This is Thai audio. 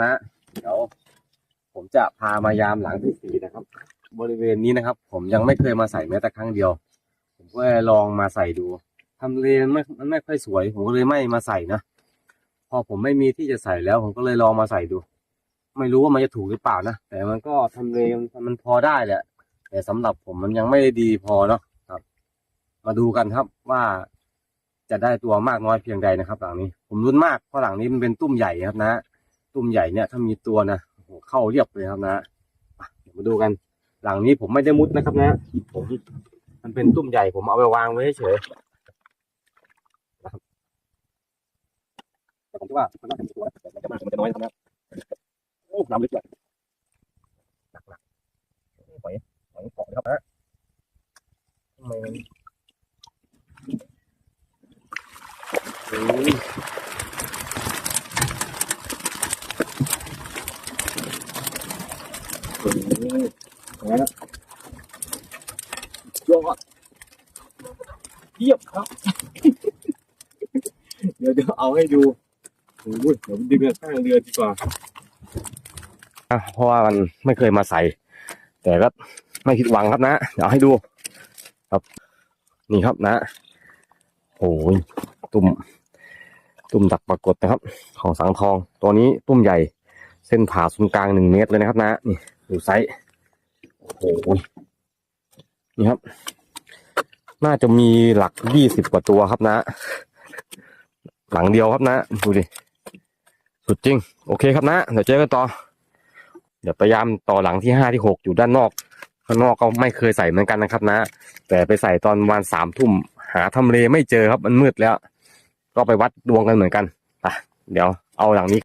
นะ เดี๋ยวผมจะพามายามหลังที่สี่นะครับ บริเวณนี้นะครับ ผมยังไม่เคยมาใส่แม้แต่ครั้งเดียว ผมก็เลยลองมาใส่ดูทำเลมันไม่มันไม่ค่อยสวย ผมก็เลยไม่มาใส่นะพอผมไม่มีที่จะใส่แล้ว ผมก็เลยลองมาใส่ดู ไม่รู้ว่ามันจะถูกหรือเปล่านะแต่มันก็ทำเลมันมันพอได้แหละแต่สำหรับผมมันยังไม่ได้ดีพอเนาะครับ มาดูกันครับว่าจะได้ตัวมากน้อยเพียงใดนะครับ หลังนี้ ผมรุ้นมากเพราะหลังนี้มันเป็นตุ้มใหญ่ครับนะ ตุ้มใหญ่เนี่ยถ้ามีตัวนะเข้าเรียบเลยครับนะเดี๋ยวมาดูกัน หลังนี้ผมไม่ได้มุดนะครับนะผมมันเป็นตุ้มใหญ่ผมเอาไปวางไว้เฉยแต่ผมคิดว่ามันน่าจะมีตัวแต่มันจะมากมันจะน้อยนะครับนะโอ้น้ำลึกเลยหนักๆหอยหอยเกาะเลยครับนะทำไมมัน อืมอืมอย่างนั้นนะยอดเทียบครับ เดี๋ยวเดี๋ยวเอาให้ดูโอ้ยเดี๋ยวดึงข้างเรือดีกว่าเพราะว่ามันไม่เคยมาใส่ แต่ก็ไม่ผิดหวังครับนะ เดี๋ยวให้ดู ครับ นี่ครับนะโอ้ยตุ่ม ตุ่มดักปรากฏนะครับ ของสังทอง ตัวนี้ตุ่มใหญ่ เส้นผ่าศูนย์กลางหนึ่งเมตรเลยนะครับนะนี่ ดูไซส์โอ้โหนี่ครับ น่าจะมีหลักยี่สิบกว่าตัวครับนะ หลังเดียวครับนะ ดูดิ สุดจริง โอเคครับนะ เดี๋ยวเจอกันต่อ เดี๋ยวพยายามต่อหลังที่ห้าที่หกอยู่ด้านนอก ข้างนอกก็ไม่เคยใส่เหมือนกันนะครับนะ แต่ไปใส่ตอนวันสามทุ่ม หาทำเลไม่เจอครับมันมืดแล้ว ก็ไปวัดดวงกันเหมือนกัน อะ เดี๋ยวเอาหลังนี้